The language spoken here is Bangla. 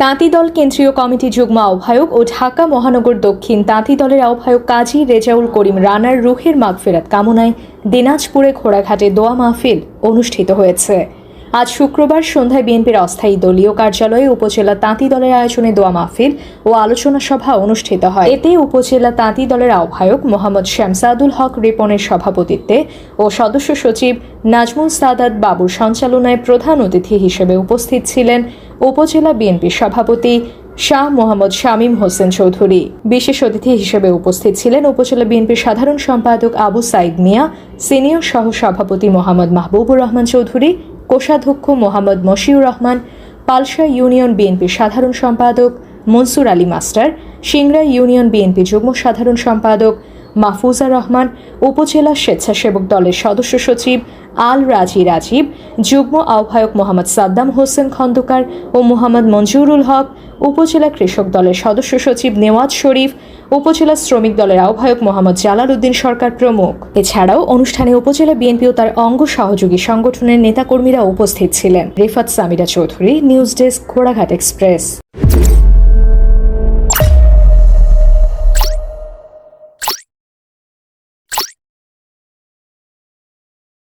তাঁতি দল কেন্দ্রীয় কমিটি যুগ্ম আহ্বায়ক ও ঢাকা মহানগর দক্ষিণ তাঁতি দলের আহ্বায়ক কাজী রেজাউল করিম রানার রুহের মাগফেরাত কামনায় দিনাজপুরে ঘোড়াঘাটে দোয়া মাহফিল অনুষ্ঠিত হয়েছে। আজ শুক্রবার সন্ধ্যায় বিএনপির অস্থায়ী দলীয় কার্যালয়ে উপজেলা তাঁতি দলের আয়োজনে দোয়া মাহফিল ও আলোচনা সভা অনুষ্ঠিত হয়। এতে উপজেলা তাঁতি দলের আহ্বায়ক মোহাম্মদ শামসাদুল হক রিপনের সভাপতিত্বে ও সদস্য সচিব নাজমুল সাদাত বাবুর সঞ্চালনায় প্রধান অতিথি হিসেবে উপস্থিত ছিলেন উপজেলা বিএনপির সভাপতি শাহ মোহাম্মদ শামীম হোসেন চৌধুরী। বিশেষ অতিথি হিসেবে উপস্থিত ছিলেন উপজেলা বিএনপির সাধারণ সম্পাদক আবু সাইদ মিয়া, সিনিয়র সহ সভাপতি মোহাম্মদ মাহবুবুর রহমান চৌধুরী কোষাধ্যক্ষ মোহাম্মদ মশিউর রহমান, পালসা ইউনিয়ন বিএনপির সাধারণ সম্পাদক Mansur Ali master Singra union BNP যুগ্ম সাধারণ সম্পাদক মাহফুজা রহমান, উপজেলা স্বেচ্ছাসেবক দলের সদস্য সচিব আল রাজি রাজীব, যুগ্ম আহ্বায়ক মোহাম্মদ সাদ্দাম হোসেন খন্দকার ও মোহাম্মদ মঞ্জুরুল হক, উপজেলা কৃষক দলের সদস্য সচিব নেওয়াজ শরীফ, উপজেলা শ্রমিক দলের আহ্বায়ক মোহাম্মদ জালাল উদ্দিন সরকার প্রমুখ। এছাড়াও অনুষ্ঠানে উপজেলা বিএনপি ও তার অঙ্গ সহযোগী সংগঠনের নেতাকর্মীরা উপস্থিত ছিলেন। রিফাত সামিরা চৌধুরী, নিউজ ডেস্ক, ঘোড়াঘাট এক্সপ্রেস।